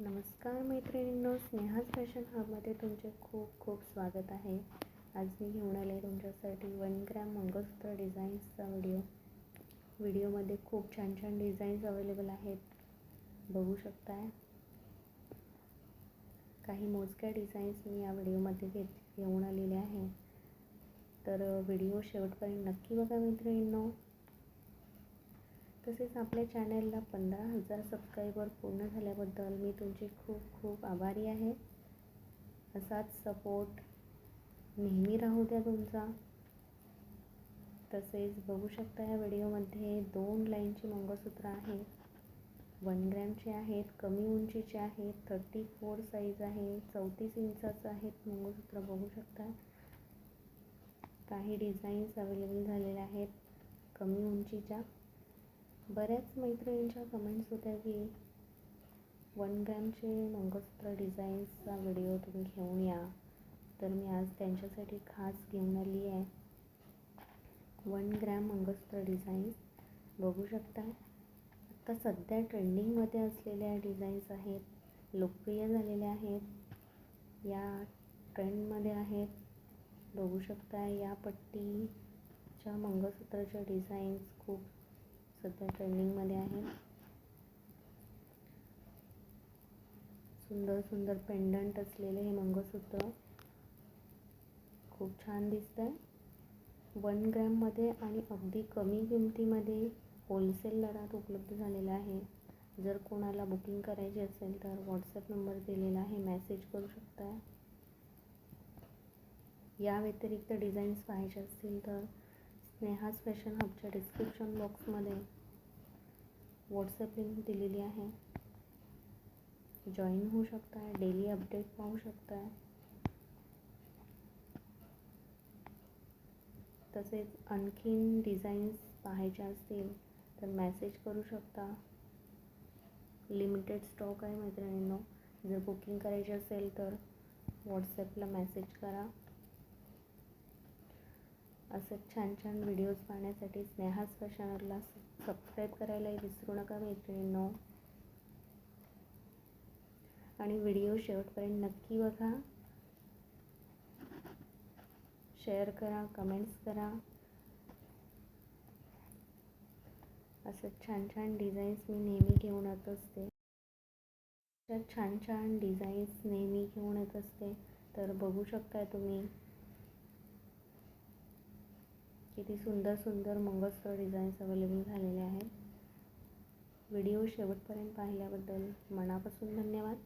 नमस्कार मैत्रिणींनो स्नेहाज फॅशन हबमध्ये तुमचे खूप खूप स्वागत आहे. आज मी घेऊन आले तुमच्यासाठी वन ग्रॅम मंगळसूत्र डिझाईन्सचा व्हिडिओ. व्हिडिओमध्ये खूप छान छान डिझाईन्स अवेलेबल आहेत. बघू शकताय. काही मोजक्या डिझाईन्स मी या व्हिडिओमध्ये घेत घेऊन आलेले आहे. तर व्हिडिओ शेवटपर्यंत नक्की बघा मैत्रिणींनो. तसेच आपल्या चॅनलला पंधरा हजार सबस्क्रायबर पूर्ण झाल्याबद्दल मी तुमची खूप खूप आभारी आहे. असाच सपोर्ट नेहमी राहू द्या तुमचा. तसेच बघू शकता या व्हिडिओमध्ये दोन लाईनची मंगळसूत्र आहेत वन ग्रॅमचे आहेत कमी उंचीचे आहेत थर्टी फोर साईज आहे चौतीस इंचाचं आहेत मंगळसूत्र बघू शकता. काही डिझाईन्स अवेलेबल झालेल्या आहेत. कमी उंचीच्या. बऱ्याच मैत्रिणींच्या कमेंट्स होत्या की वन ग्रॅमचे मंगळसूत्र डिझाईन्सचा व्हिडिओ तुम्ही घेऊन या. तर मी आज त्यांच्यासाठी खास घेऊन आली आहे. वन ग्रॅम मंगळसूत्र डिझाईन्स बघू शकता. आत्ता सध्या ट्रेंडिंगमध्ये असलेल्या डिझाईन्स आहेत लोकप्रिय झालेल्या आहेत या ट्रेंडमध्ये आहेत. बघू शकता या पट्टीच्या मंगळसूत्राच्या डिझाईन्स खूप सध्या ट्रेंडिंगमध्ये आहे. सुंदर सुंदर पेंडंट असलेले हे मंगळसूत्र खूप छान दिसतं आहे वन ग्रॅममध्ये आणि अगदी कमी किमतीमध्ये होलसेल दरात उपलब्ध झालेलं आहे. जर कोणाला बुकिंग करायची असेल तर व्हॉट्सअप नंबर दिलेला आहे. मेसेज करू शकता या व्यतिरिक्त डिझाईन्स पाहिजे असतील तर नेहाज फॅशन हबच्या डिस्क्रिप्शन बॉक्समध्ये व्हॉट्सअप लिंक दिलेली आहे. जॉईन होऊ शकता डेली अपडेट पाहू शकता. तसेच आणखीन डिझाईन्स पाहायच्या असतील तर मॅसेज करू शकता. लिमिटेड स्टॉक आहे मैत्रिणींनो. जर बुकिंग करायची असेल तर व्हॉट्सॲपला मेसेज करा. असं छान छान व्हिडिओज पाहण्यासाठी स्नेहा चॅनलला सबस्क्राईब करायलाही विसरू नका मैत्रिणींनो. आणि व्हिडिओ शेवटपर्यंत नक्की बघा. शेअर करा कमेंट्स करा. असं छान छान डिझाईन्स मी नेहमी घेऊन येत असते. छान छान डिझाईन्स नेहमी घेऊन येत असते. तर बघू शकताय तुम्ही. किती सुंदर सुंदर मंगळसूत्र डिझाईन्स अवेलेबल झालेले आहेत. व्हिडिओ शेवटपर्यंत पाहिल्याबद्दल मनापासून धन्यवाद.